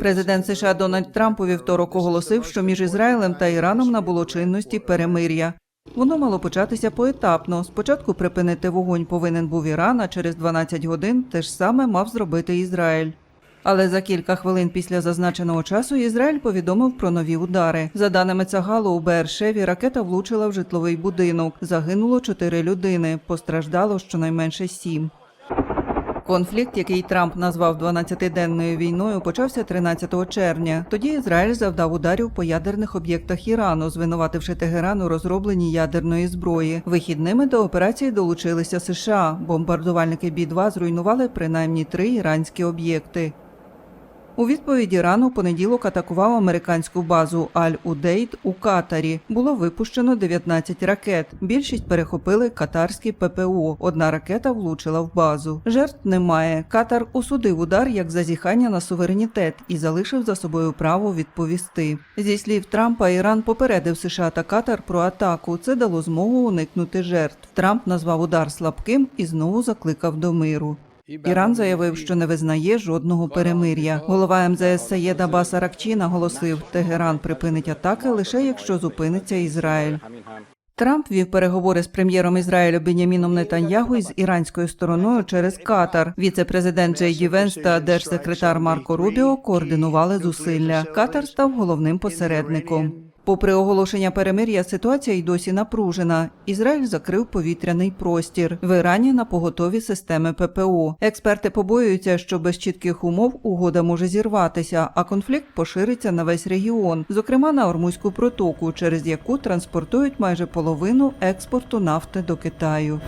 Президент США Дональд Трамп у вівторок оголосив, що між Ізраїлем та Іраном набуло чинності перемир'я. Воно мало початися поетапно. Спочатку припинити вогонь повинен був Іран, а через 12 годин те ж саме мав зробити Ізраїль. Але за кілька хвилин після зазначеного часу Ізраїль повідомив про нові удари. За даними Цагалу, у Бершеві ракета влучила в житловий будинок. Загинуло чотири людини, постраждало щонайменше сім. Конфлікт, який Трамп назвав 12-денною війною, почався 13 червня. Тоді Ізраїль завдав ударів по ядерних об'єктах Ірану, звинувативши Тегеран у розробленні ядерної зброї. Вихідними до операції долучилися США. Бомбардувальники Бі-2 зруйнували принаймні три іранські об'єкти. У відповідь Іран у понеділок атакував американську базу Аль-Удейд у Катарі. Було випущено 19 ракет. Більшість перехопили катарські ППО. Одна ракета влучила в базу. Жертв немає. Катар осудив удар як зазіхання на суверенітет і залишив за собою право відповісти. Зі слів Трампа, Іран попередив США та Катар про атаку. Це дало змогу уникнути жертв. Трамп назвав удар слабким і знову закликав до миру. Іран заявив, що не визнає жодного перемир'я. Голова МЗС Саєд Абас Аракчі наголосив, Тегеран припинить атаки лише якщо зупиниться Ізраїль. Трамп вів переговори з прем'єром Ізраїлю Беняміном Нетаньягу із іранською стороною через Катар. Віце-президент Джей Ді Венс та держсекретар Марко Рубіо координували зусилля. Катар став головним посередником. Попри оголошення перемир'я, ситуація й досі напружена. Ізраїль закрив повітряний простір. В Ірані на поготові системи ППО. Експерти побоюються, що без чітких умов угода може зірватися, а конфлікт пошириться на весь регіон, зокрема на Ормузьку протоку, через яку транспортують майже половину експорту нафти до Китаю.